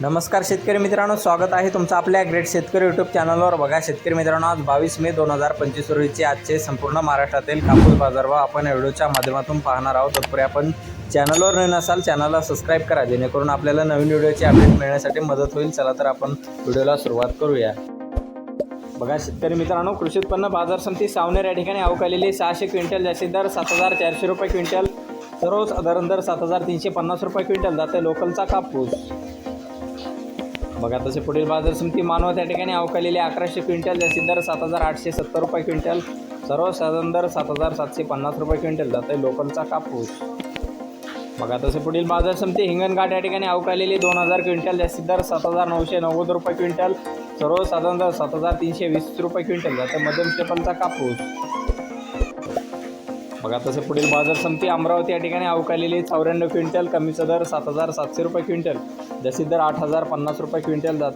नमस्कार शेतकरी मित्रांनो स्वागत आहे तुमचं आपल्या ग्रेट शेतकरी यूट्यूब चॅनलवर बघा शेतकरी मित्रांनो आज बावीस मे दोन हजार पंचवीस रोजीचे आजचे संपूर्ण महाराष्ट्रातील कापूस बाजारभाव आपण व्हिडिओच्या माध्यमातून पाहणार आहोत. तत्पूर्वी आपण चॅनलवर नवीन असाल चॅनलला सबस्क्राईब करा जेणेकरून आपल्याला नवीन व्हिडिओची अपडेट मिळण्यासाठी मदत होईल. चला तर आपण व्हिडिओला सुरुवात करूया. बघा शेतकरी मित्रांनो कृषी उत्पन्न बाजार समिती सावनेर या ठिकाणी अवकालेली सहाशे क्विंटल जास्तीत दर सात हजार चारशे रुपये क्विंटल. दररोज दर सात हजार तीनशे पन्नास रुपये क्विंटल जाते लोकलचा कापूस. बघा तसे पुढील बाजार समिती मानव त्या ठिकाणी अवकालेली अकराशे क्विंटल जास्तीत दर सात हजार आठशे सत्तर रुपये क्विंटल सर्वसाधारण दर सात हजार सातशे पन्नास रुपये क्विंटल जाते लोकलचा कापूस. बघा तसे पुढील बाजार समिती हिंगणघाट या ठिकाणी अवकालेली दोन हजार क्विंटल जास्तीत दर सात हजार नऊशे नव्वद रुपये क्विंटल सर्वसाधारण दर सात हजार तीनशे वीस रुपये क्विंटल जाते मध्यम स्टेपलचा कापूस. बघा तसं पुढील बाजार समिती अमरावती या ठिकाणी अवकालेली चौऱ्याण्णव क्विंटल कमीचा दर सात हजार सातशे रुपये क्विंटल जशी दर आठ हजार पन्नास रुपये क्विंटल जाते.